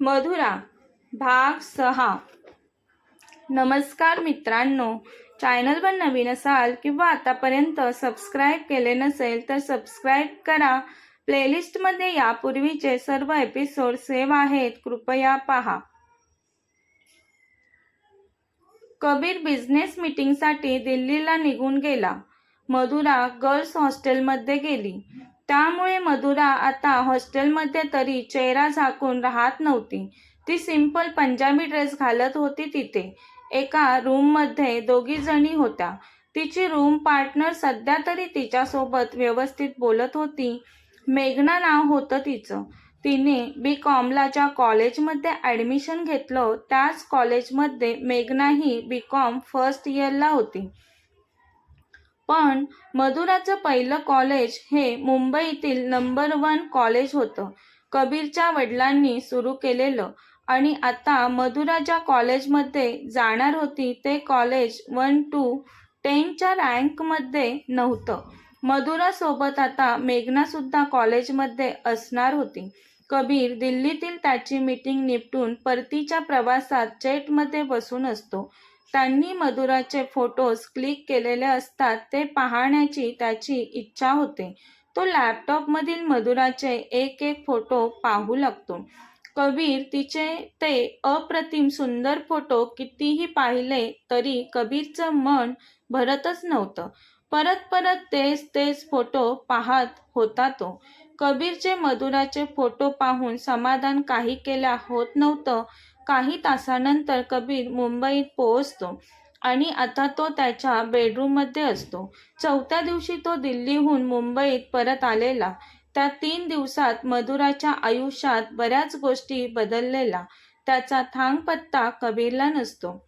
मधुरा भाग सहा. नमस्कार मित्रांनो. चॅनलवर नवीन असाल किंवा आतापर्यंत सबस्क्राईब केले नसेल तर सबस्क्राईब करा. प्लेलिस्टमध्ये यापूर्वीचे सर्व एपिसोड सेव्ह आहेत. कृपया पहा. कबीर बिझनेस मीटिंगसाठी दिल्लीला निघून गेला. मधुरा गर्ल्स हॉस्टेलमध्ये गेली. त्यामुळे मधुरा आता हॉस्टेलमध्ये तरी चेहरा झाकून राहत नव्हती. ती सिंपल पंजाबी ड्रेस घालत होती तिथे. एका रूममध्ये दोघी जणी होत्या. तिची रूम पार्टनर सध्या तरी तिच्यासोबत व्यवस्थित बोलत होती. मेघना नाव होतं तिचं. तिने बी कॉमला ज्या कॉलेजमध्ये ॲडमिशन घेतलं त्याच कॉलेजमध्ये मेघनाही बी कॉम फर्स्ट इयरला होती. पण मधुराचं पहिलं कॉलेज हे मुंबईतील नंबर वन कॉलेज होतं. कबीरच्या वडिलांनी सुरू केलेलं. आणि आता मधुरा ज्या कॉलेजमध्ये जाणार होती ते कॉलेज वन टू टेनच्या रँकमध्ये नव्हतं. मधुरासोबत आता मेघनासुद्धा कॉलेजमध्ये असणार होती. कबीर दिल्लीतील त्याची मीटिंग निपटून परतीच्या प्रवासात जेटमध्ये बसून असतो. त्यांनी मधुराचे फोटोज क्लिक केलेले असतात ते पाहण्याची त्याची इच्छा होते. तो लॅपटॉपमधील मधुराचे एक एक फोटो पाहू लागतो. कबीर तिचे ते अप्रतिम सुंदर फोटो कितीही पाहिले तरी कबीरचं मन भरतच नव्हतं. परत परत तेच तेच फोटो पाहत होता तो. कबीरचे मधुराचे फोटो पाहून समाधान काही केल्या होत नव्हतं काही तासानंतर कबीर मुंबईत पोहोचतो आणि आता तो त्याच्या बेडरूममध्ये असतो. चौथ्या दिवशी तो दिल्लीहून मुंबईत परत आलेला. त्या तीन दिवसात मधुराच्या आयुष्यात बऱ्याच गोष्टी बदललेला त्याचा थांग पत्ता कबीरला नसतो.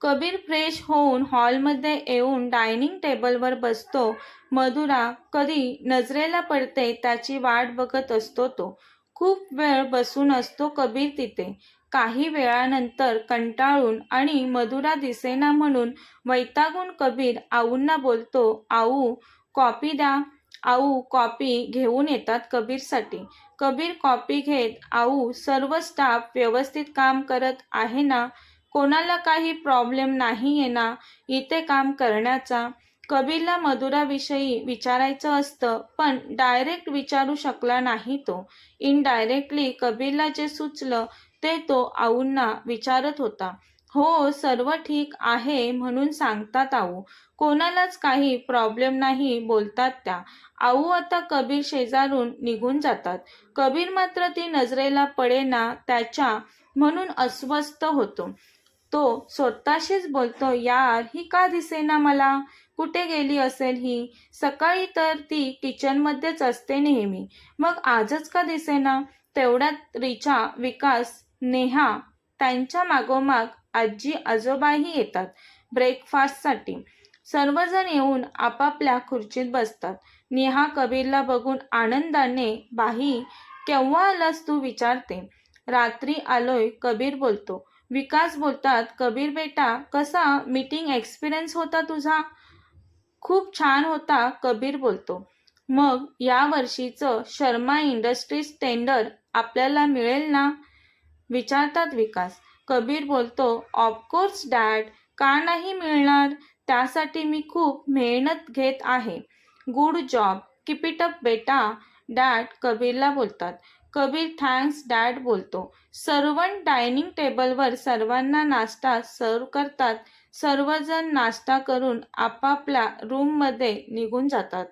कबीर फ्रेश होऊन हॉलमध्ये येऊन डायनिंग टेबलवर बसतो. मधुरा कधी नजरेला पडते त्याची वाट बघत असतो तो. खूप वेळ बसून असतो कबीर तिथे. काही वेळानंतर कंटाळून आणि मधुरा दिसेना म्हणून वैतागून कबीर आऊंना बोलतो आऊ कॉपी द्या. आऊ कॉपी घेऊन येतात कबीरसाठी. कबीर कॉपी घेत आऊ सर्व स्टाफ व्यवस्थित काम करत आहे ना? कोणाला काही प्रॉब्लेम नाही आहे ना? इथे काम करण्याचा. कबीरला मधुराविषयी विचारायचं असतं पण डायरेक्ट विचारू शकला नाही तो. इनडायरेक्टली कबीरला जे सुचलं ते तो आऊंना विचारत होता. हो सर्व ठीक आहे म्हणून सांगतात आऊ. कोणालाच काही प्रॉब्लेम नाही बोलतात त्या. आऊ आता कबीर शेजारून निघून जातात. कबीर मात्र ती नजरेला पडेना त्याच्या म्हणून अस्वस्थ होतो. तो स्वतःशीच बोलतो यार ही का दिसेना मला? कुठे गेली असेल ही? सकाळी तर ती किचनमध्येच असते नेहमी. मग आजच का दिसेना? तेवढ्यात रिचा विकास नेहा त्यांच्या मागोमाग आजी आजोबाही येतात ब्रेकफास्टसाठी सर्वजण येऊन आपापल्या खुर्चीत बसतात. नेहा कबीरला बघून आनंदाने बाही केव्हा आलास तू? विचारते. रात्री आलोय कबीर बोलतो विकास बोलतात कबीर बेटा कसा मीटिंग एक्सपिरियन्स होता तुझा? खूप छान होता कबीर बोलतो. मग या वर्षीचं शर्मा इंडस्ट्रीज टेंडर आपल्याला मिळेल ना? विचारतात विकास. कबीर बोलतो ऑफकोर्स डॅड का नाही मिळणार? त्यासाठी मी खूप मेहनत घेत आहे. गुड जॉब किपिटअप बेटा. डॅड कबीरला बोलतात. कबीर थँक्स डॅड बोलतो. सर्वंट डायनिंग टेबलवर सर्वांना नाश्ता सर्व करतात. सर्वजण नाश्ता करून आपापल्या रूममध्ये निघून जातात.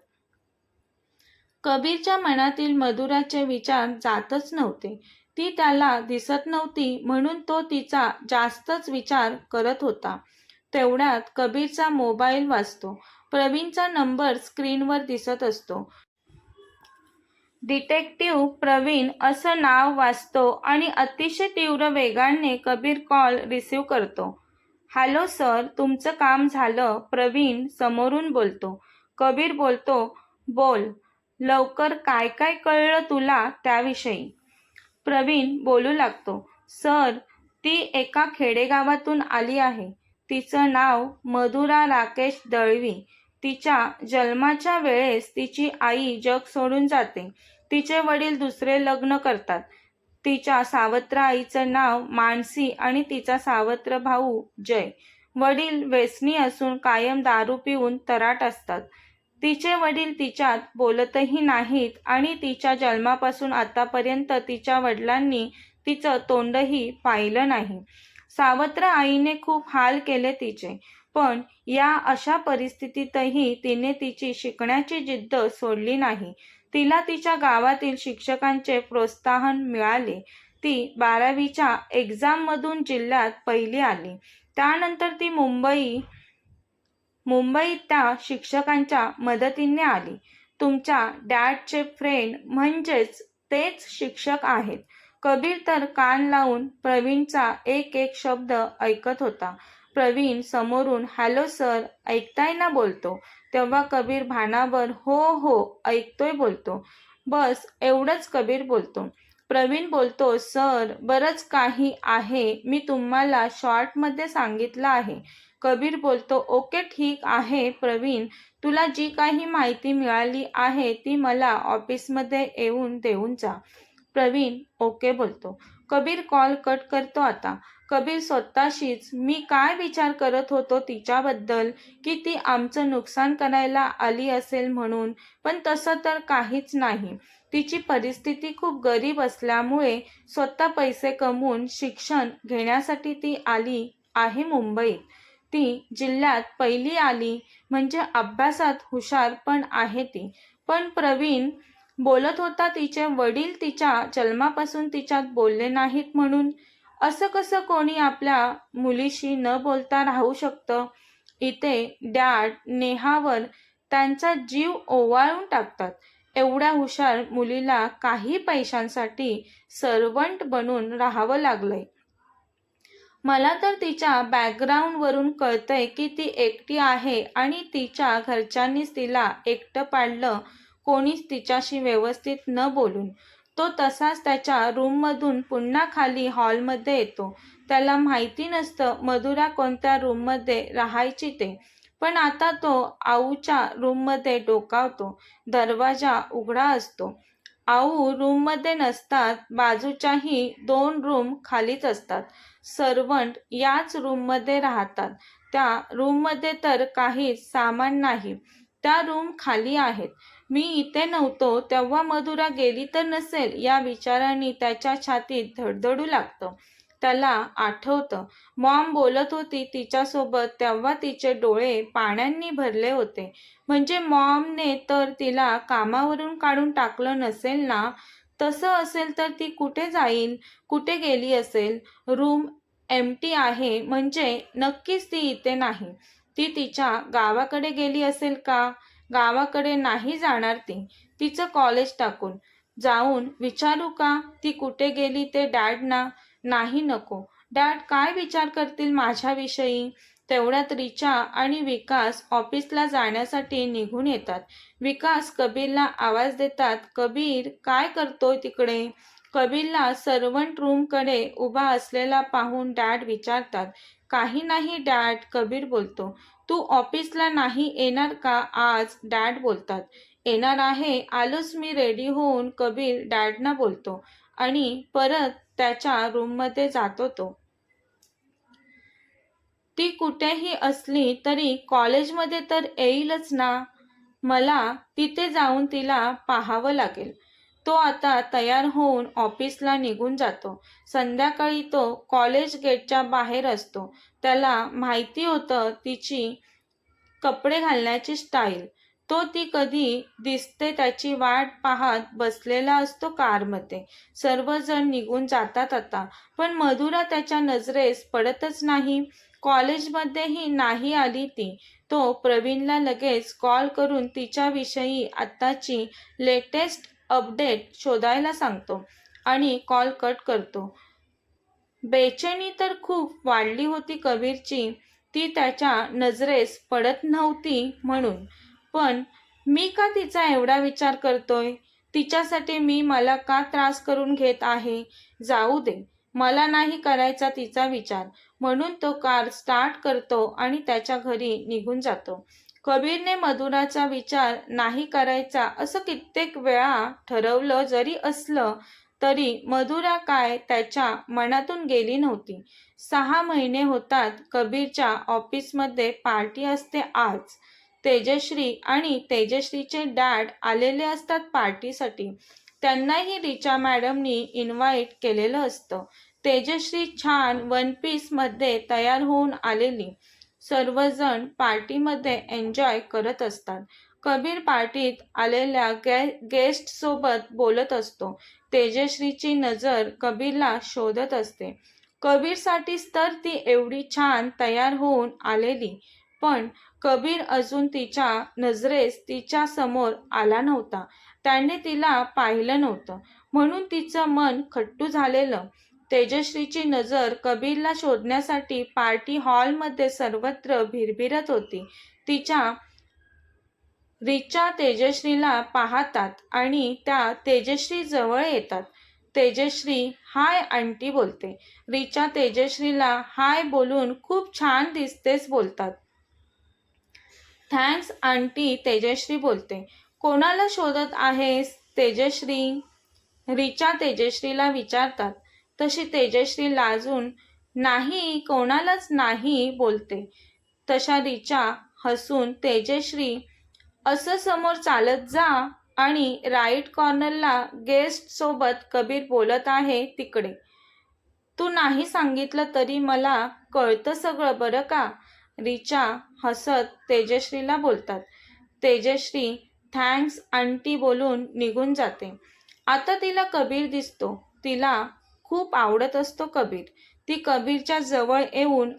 कबीरच्या मनातील मधुराचे विचार जातच नव्हते. ती त्याला दिसत नव्हती म्हणून तो तिचा जास्तच विचार करत होता. तेवढ्यात कबीरचा मोबाईल वाजतो. प्रवीणचा नंबर स्क्रीनवर दिसत असतो. डिटेक्टिव्ह प्रवीण असं नाव वाचतो आणि अतिशय तीव्र वेगाने कबीर कॉल रिसीव करतो. Hello sir. तुमचं काम झालं प्रवीण समोरून बोलतो. कबीर बोलतो बोल. लवकर काय काय कळलं तुला त्याविषयी? प्रवीण बोलू लागतो सर ती एका खेडेगावातून आली आहे. तिचं नाव मधुरा राकेश दळवी. तिच्या जन्माच्या वेळेस तिची आई जग सोडून जाते. तिचे वडील दुसरे लग्न करतात. तिच्या सावत्र आईचं नाव मानसी आणि तिचा सावत्र भाऊ जय. वडील व्यसनी असून कायम दारू पिऊन तराट असतात. तिचे वडील तिच्यात बोलतही नाहीत आणि तिच्या जन्मापासून आतापर्यंत तिच्या वडिलांनी तिचं तोंडही पाहिलं नाही. सावत्र आईने खूप हाल केले तिचे. पण या अशा परिस्थितीतही तिने तिची शिकण्याची जिद्द सोडली नाही. तिला तिच्या गावातील शिक्षकांचे प्रोत्साहन मिळाले. ती बारावीच्या एक्झाममधून जिल्ह्यात पहिली आली. त्यानंतर ती मुंबई मुंबईत त्या शिक्षकांच्या मदतीने आली. तुमच्या डॅडचे फ्रेंड म्हणजेच तेच शिक्षक आहेत. कबीर तर कान लावून प्रवीणचा एक एक शब्द ऐकत होता. प्रवीण समोरून हॅलो सर ऐकताय ना? बोलतो. तेव्हा कबीर भानावर हो हो ऐकतोय बोलतो. बस एवढंच कबीर बोलतो. प्रवीण बोलतो सर बरंच काही आहे मी तुम्हाला शॉर्टमध्ये सांगितलं आहे. कबीर बोलतो ओके ठीक आहे प्रवीण तुला जी काही माहिती मिळाली आहे ती मला ऑफिसमध्ये येऊन देऊन जा. प्रवीण ओके बोलतो. कबीर कॉल कट करतो आता. कबीर स्वतःशीच मी काय विचार करत होतो तिच्याबद्दल? की ती आमचं नुकसान करायला आली असेल म्हणून? पण तसं तर काहीच नाही. तिची परिस्थिती खूप गरीब असल्यामुळे स्वतः पैसे कमवून शिक्षण घेण्यासाठी ती आली आहे मुंबईत. ती जिल्ह्यात पहिली आली म्हणजे अभ्यासात हुशार पण आहे ती. पण प्रवीण बोलत होता तिचे वडील तिच्या जन्मापासून तिच्यात बोलले नाहीत म्हणून. असं कसं कोणी आपल्या मुलीशी न बोलता राहू शकतं? इथे डॅड नेहावर त्यांचा जीव ओवाळून टाकतात. एवढ्या हुशार मुलीला काही पैशांसाठी सर्वंट बनून राहावं लागलंय. मला तर तिच्या बॅकग्राऊंडवरून कळतंय की ती एकटी आहे आणि तिच्या घरच्यांनीच तिला एकटं पाडलं कोणीच तिच्याशी व्यवस्थित न बोलून. तो तसाच त्याच्या रूममधून पुन्हा खाली हॉलमध्ये येतो. त्याला माहिती नसतं मधुरा कोणत्या रूममध्ये राहायची ते. पण आता तो आऊच्या रूममध्ये डोकावतो. दरवाजा उघडा असतो. आऊ रूममध्ये नसतात बाजूच्याही दोन रूम खालीच असतात. सर्वंट याच रूममध्ये राहतात. त्या रूममध्ये तर काहीच सामान नाही. त्या रूम खाली आहेत. मी इथे नव्हतो तेव्हा मधुरा गेली तर नसेल या विचाराने त्याच्या छातीत धडधडू लागतं. त्याला आठवतं. मॉम बोलत होती तिच्यासोबत तेव्हा तिचे डोळे पाण्यांनी भरले होते. म्हणजे मॉमने तर तिला कामावरून काढून टाकलं नसेल ना? तसं असेल तर ती कुठे जाईल कुठे गेली असेल? रूम एमटी आहे म्हणजे नक्कीच ती इथे नाही. ती तिच्या गावाकडे गेली असेल का? गावाकडे नाही जाणार ती. तिचं कॉलेज टाकून. जाऊन विचारू का ती कुठे गेली ते डॅडना नाही नको. डॅड काय विचार करतील माझ्याविषयी? तेवढ्यात रिचा आणि विकास ऑफिसला जाण्यासाठी निघून येतात. विकास कबीरला आवाज देतात कबीर काय करतोय तिकडे? कबीरला सर्वंट रूमकडे उभा असलेला पाहून डॅड विचारतात काही नाही डॅड कबीर बोलतो. तू ऑफिसला नाही येणार का आज? डॅड बोलतात. येणार आहे. आलोच मी रेडी होऊन कबीर डॅडना बोलतो आणि परत त्याच्या रूममध्ये जातो तो. ती कुठेही असली तरी कॉलेजमध्ये तर येईलच ना? मला तिथे जाऊन तिला पाहावं लागेल. तो आता तयार होऊन ऑफिसला निघून जातो. संध्याकाळी तो कॉलेज गेटच्या बाहेर असतो. त्याला माहिती होतं तिची कपडे घालण्याची स्टाईल तो ती कधी दिसते त्याची वाट पाहत बसलेला असतो कारमध्ये. सर्वजण निघून जातात आता. पण मधुरा त्याच्या नजरेस पडतच नाही. कॉलेजमध्येही नाही आली ती. तो प्रवीणला लगेच कॉल करून तिच्याविषयी आत्ताची लेटेस्ट अपडेट शोधायला सांगतो आणि कॉल कट करतो. बेचैनी तर खूप वाढली होती कबीरची. ती त्याच्या नजरेस पडत नव्हती म्हणून. पण मी का तिचा एवढा विचार करतोय? तिच्यासाठी मी मला का त्रास करून घेत आहे? जाऊ दे. मला नाही करायचा तिचा विचार. म्हणून तो कार स्टार्ट करतो आणि त्याच्या घरी निघून जातो. कबीरने मधुराचा विचार नाही करायचा असं कित्येक वेळा ठरवलं जरी असलं तरी मधुरा काय त्याच्या मनातून गेली नव्हती. सहा महिने होतात कबीरच्या ऑफिसमध्ये पार्टी असते आज. तेजश्री आणि तेजश्रीचे डॅड आलेले असतात पार्टीसाठी. त्यांनाही रिचा मॅडमनी इन्व्हाइट केलेलं असतं. तेजश्री छान वन पीसमध्ये तयार होऊन आलेली. सर्वजण पार्टीमध्ये एन्जॉय करत असतात. कबीर पार्टीत आलेल्या गे गेस्ट सोबत बोलत असतो. तेजश्रीची नजर कबीरला शोधत असते. कबीरसाठीच तर ती एवढी छान तयार होऊन आलेली पण कबीर अजून तिच्या नजरेस तिच्या समोर आला नव्हता. त्याने तिला पाहिलं नव्हतं. म्हणून तिचं मन खट्टू झालेलं. तेजश्रीची नजर कबीरला शोधण्यासाठी पार्टी हॉलमध्ये सर्वत्र भिरभिरत होती. तिच्या रिचा तेजश्रीला पाहतात आणि त्या तेजश्री जवळ येतात. तेजश्री हाय आंटी बोलते. रिचा तेजश्रीला हाय बोलून खूप छान दिसतेच बोलतात. थँक्स आंटी तेजश्री बोलते. कोणाला शोधत आहेस तेजश्री? रिचा तेजश्रीला विचारतात. तशी तेजश्री लाजून नाही कोणालाच नाही बोलते. तशा रिचा हसून तेजश्री असं समोर चालत जा आणि राईट कॉर्नरला गेस्ट सोबत कबीर बोलत आहे तिकडे. तू नाही सांगितलं तरी मला कळतं सगळं बरं का? रिचा हसत तेजश्रीला बोलतात. तेजश्री थँक्स आंटी बोलून निघून जाते. आता तिला कबीर दिसतो. तिला खूप आवडत असतो कबीर. ती कबीरच्या जवळ येऊन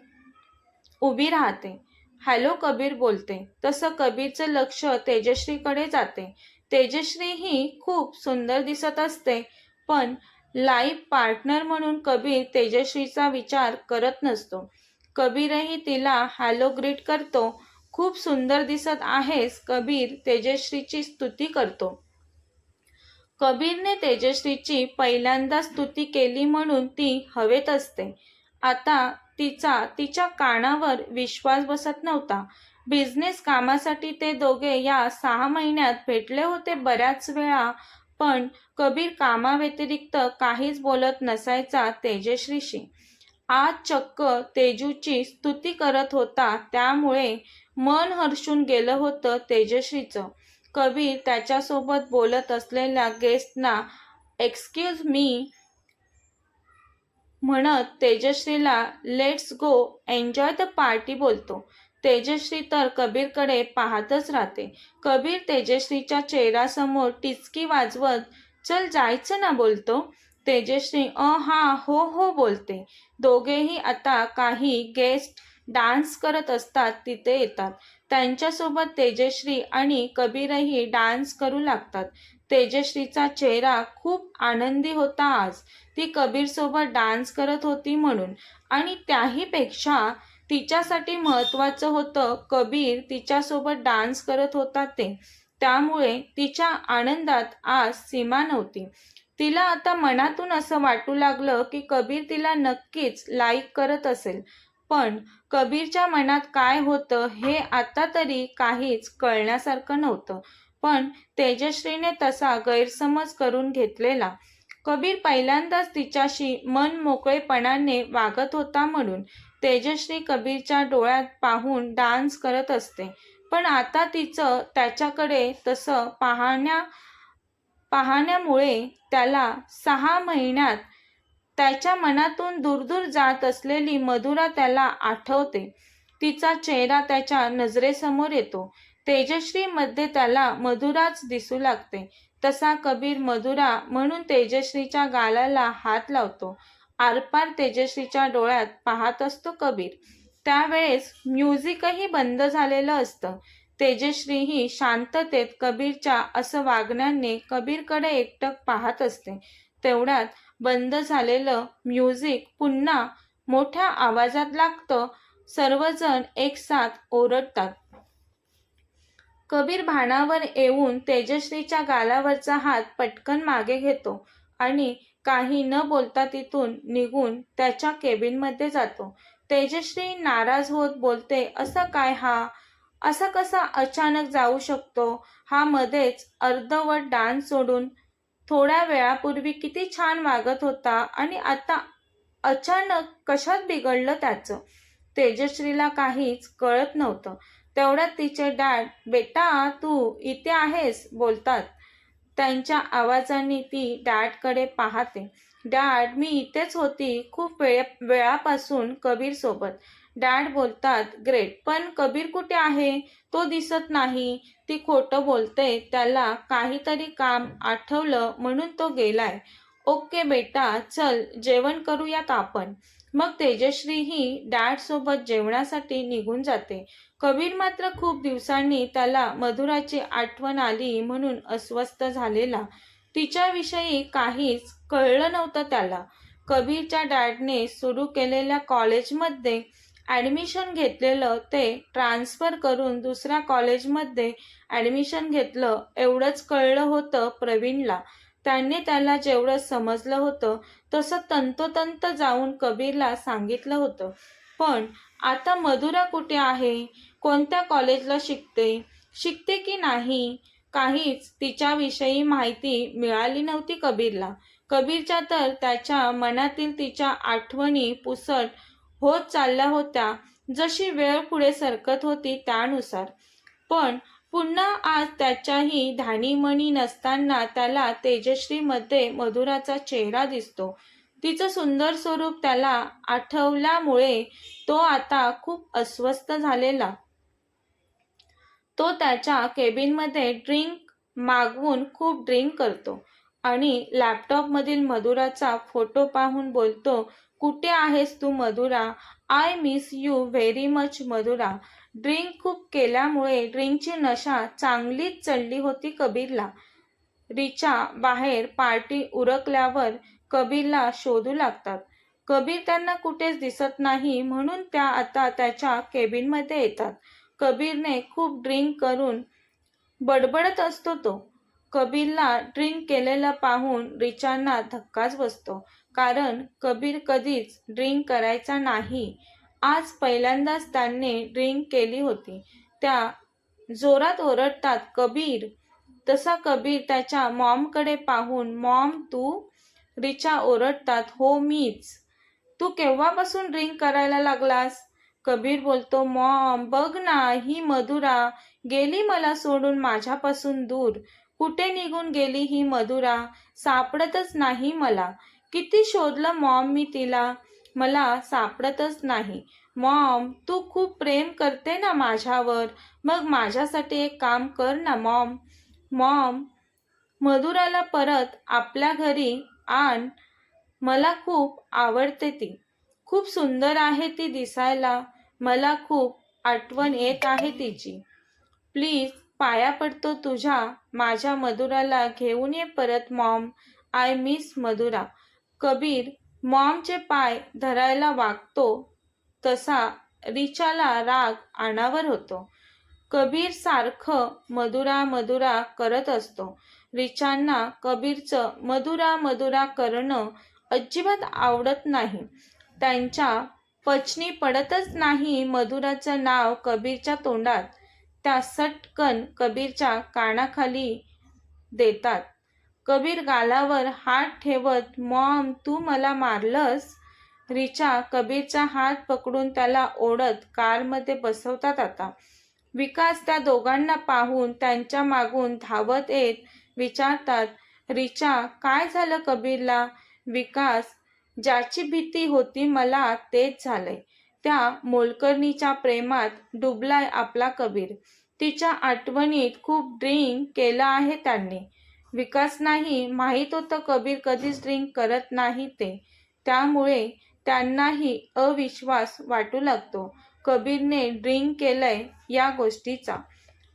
उभी राहते. हॅलो कबीर बोलते. तसं कबीरचं लक्ष तेजश्रीकडे जाते. तेजश्री ही खूप सुंदर दिसत असते पण लाईफ पार्टनर म्हणून कबीर तेजश्रीचा विचार करत नसतो. कबीरही तिला हॅलो ग्रीट करतो. खूप सुंदर दिसत आहेस कबीर तेजश्रीची स्तुती करतो. कबीरने तेजश्रीची पहिल्यांदा स्तुती केली म्हणून ती हवेत असते. आता तिचा तिच्या कानावर विश्वास बसत नव्हता. बिझनेस कामासाठी ते दोघे या सहा महिन्यात भेटले होते बऱ्याच वेळा पण कबीर कामाव्यतिरिक्त काहीच बोलत नसायचा तेजश्रीशी. आज चक्क तेजूची स्तुती करत होता त्यामुळे मन हर्षून गेलं होतं तेजश्रीचं. कबीर त्याच्यासोबत बोलत असलेल्या गेस्टना एक्सक्यूज मी म्हणत तेजश्रीला let's go enjoy the party बोलतो. तेजश्री तर कबीरकडे पाहतच राहते. कबीर तेजश्रीच्या चेहऱ्यासमोर टिचकी वाजवत चल जायचं ना बोलतो. तेजश्री अ हा हो हो बोलते. दोघेही आता काही गेस्ट डान्स करत असतात तिथे येतात. त्यांच्यासोबत तेजश्री आणि कबीरही डान्स करू लागतात. तेजश्रीचा चेहरा खूप आनंदी होता आज. ती कबीरसोबत डान्स करत होती म्हणून. आणि त्याहीपेक्षा तिच्यासाठी महत्त्वाचं होतं कबीर तिच्यासोबत डान्स करत होता ते. त्यामुळे तिच्या आनंदात आज सीमा नव्हती. तिला आता मनातून असं वाटू लागलं की कबीर तिला नक्कीच लाईक करत असेल. पण कबीरच्या मनात काय होतं हे आता तरी काहीच कळण्यासारखं नव्हतं. पण तेजश्रीने तसा गैरसमज करून घेतलेला. कबीर पहिल्यांदाच तिच्याशी मन मोकळेपणाने वागत होता म्हणून तेजश्री कबीरच्या डोळ्यात पाहून डान्स करत असते. पण आता तिचं त्याच्याकडे तसं पाहण्या पाहण्यामुळे त्याला सहा महिन्यात त्याच्या मनातून दूरदूर जात असलेली मधुरा त्याला आठवते. तिचा चेहरा त्याच्या नजरेसमोर येतो. तेजश्रीमध्ये त्याला मधुराच दिसू लागते. तसा कबीर मधुरा म्हणून तेजश्रीच्या गालाला हात लावतो. आरपार तेजश्रीच्या डोळ्यात पाहत असतो कबीर. त्यावेळेस म्युझिकही बंद झालेलं असतं. तेजश्री ही शांततेत कबीरच्या असं वागण्याने कबीरकडे एकटक पाहत असते. तेवढ्यात बंद झालेलं म्युझिक पुन्हा मोठ्या आवाजात लागतं. सर्वजण एकसाथ ओरडतात. कबीर भानावर येऊन तेजश्रीच्या गालावरचा हात पटकन मागे घेतो आणि काही न बोलता तिथून निघून त्याच्या केबिनमध्ये जातो. तेजश्री नाराज होत बोलते असं काय हा? असा कसा अचानक जाऊ शकतो? हा मध्येच अर्धवट डान्स सोडून थोड्या वेळापूर्वी किती छान वागत होता आणि आता अचानक कशात बिघडलं त्याचं तेजश्रीला काहीच कळत नव्हतं. तेवढ्यात तिचे डॅड बेटा तू इथे आहेस बोलतात. त्यांच्या आवाजाने ती डॅडकडे पाहते. डॅड मी इथेच होती खूप वेळ वेळापासून कबीर सोबत. डॅड बोलतात ग्रेट पण कबीर कुठे आहे? तो दिसत नाही. ती खोटं बोलते त्याला काहीतरी काम आठवलं म्हणून तो गेलाय. ओके बेटा चल जेवण करूयात आपण. मग तेजश्री ही डॅड सोबत जेवणासाठी निघून जाते. कबीर मात्र खूप दिवसांनी त्याला मधुराची आठवण आली म्हणून अस्वस्थ झालेला. तिच्याविषयी काहीच कळलं नव्हतं त्याला. कबीरच्या डॅडने सुरू केलेल्या कॉलेजमध्ये ॲडमिशन घेतलेलं ते ट्रान्सफर करून दुसऱ्या कॉलेजमध्ये ॲडमिशन घेतलं एवढंच कळलं होतं प्रवीणला. त्यांनी त्याला जेवढं समजलं होतं तसं तंतोतंत जाऊन कबीरला सांगितलं होतं. पण आता मधुरा कुठे आहे? कोणत्या कॉलेजला शिकते? शिकते की नाही? काहीच तिच्याविषयी माहिती मिळाली नव्हती कबीरला. कबीरच्या तर त्याच्या मनातील तिच्या आठवणी पुसट होत चालल्या होत्या जशी वेळ पुढे सरकत होती त्यानुसार. पण पुन्हा आज त्याच्याही धाणीमणी नसताना त्याला तेजश्रीमध्ये मधुराचा चेहरा दिसतो. तिचं सुंदर स्वरूप त्याला आठवल्यामुळे तो आता खूप अस्वस्थ झालेला. तो त्याच्या केबिनमध्ये ड्रिंक मागवून खूप ड्रिंक करतो आणि लॅपटॉपमधील मधुराचा फोटो पाहून बोलतो कुठे आहेस तू Madhura? I miss you very much Madhura. Drink खूप केल्यामुळे ड्रिंकची नशा चांगलीच चढली होती कबीरला. रिचा बाहेर पार्टी उरकल्यावर कबीरला शोधू लागतात. कबीर त्यांना कुठेच दिसत नाही म्हणून त्या आता त्याच्या केबिनमध्ये येतात. कबीरने खूप ड्रिंक करून बडबडत असतो तो. कबीरला ड्रिंक केलेला पाहून रिचांना धक्काच बसतो. कारण कबीर कधीच ड्रिंक करायचा नाही. आज पहिल्यांदाच त्यांनी ड्रिंक केली होती. त्या जोरात ओरडतात कबीर तसा कबीर त्याच्या मॉमकडे पाहून मॉम तू रिचा ओरडतात हो मीच. तू केव्हापासून ड्रिंक करायला लागलास? कबीर बोलतो मॉम बघ ना ही मधुरा गेली मला सोडून माझ्यापासून दूर. कुठे निघून गेली ही मधुरा? सापडतच नाही मला. किती शोधलं मॉम मी तिला? मला सापडतच नाही. मॉम तू खूप प्रेम करते ना माझ्यावर? मग माझ्यासाठी एक काम कर ना मॉम. मॉम मधुराला परत आपल्या घरी आण. मला खूप आवडते ती. खूप सुंदर आहे ती दिसायला. मला खूप आठवण येत आहे तिची. प्लीज पाया पडतो तुझ्या. माझ्या मधुराला घेऊन ये परत mom. I miss Madhura. Kabir मॉमचे पाय धरायला वागतो तसा रिचाला राग आणावर होतो. कबीर सारखं मधुरा मधुरा करत असतो. रिचांना कबीरचं मधुरा मधुरा करणं अजिबात आवडत नाही. त्यांच्या पचनी पडतच नाही मधुराचं नाव कबीरच्या तोंडात. त्या सटकन कबीरच्या कानाखाली देतात. कबीर गालावर हात ठेवत मॉम तू मला मारलंस? रिचा कबीरचा हात पकडून त्याला ओढत कारमध्ये बसवतात आता. विकास त्या दोघांना पाहून त्यांच्या मागून धावत येत विचारतात रिचा काय झालं कबीरला? विकास ज्याची भीती होती मला तेच झालंय त्या मोलकर्णीच्या प्रेमात डुबलाय आपला कबीर. तिच्या आठवणीत खूप ड्रिंक केलं आहे त्यांनी. विकास नाही माहीत होतं कबीर कधीच ड्रिंक करत नाही ते. त्यामुळे त्यांनाही अविश्वास वाटू लागतो. कबीरने ड्रिंक केलंय या गोष्टीचा.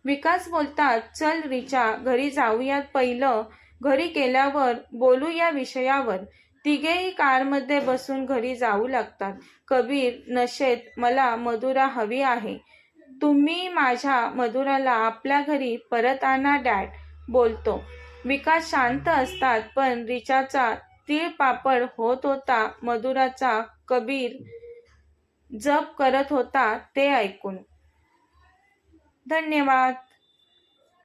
विकास बोलतात चल रिचा घरी जाऊयात पहिलं. घरी गेल्यावर बोलू या विषयावर. तिघेही कारमध्ये बसून घरी जाऊ लागतात. कबीर नशेत मला मधुरा हवी आहे. तुम्ही माझ्या मधुराला आपल्या घरी परत आणा डॅड बोलतो. विकास शांत असतात पण रिचाचा तीळ पापड होत होता मधुराचा कबीर जप करत होता ते ऐकून. धन्यवाद.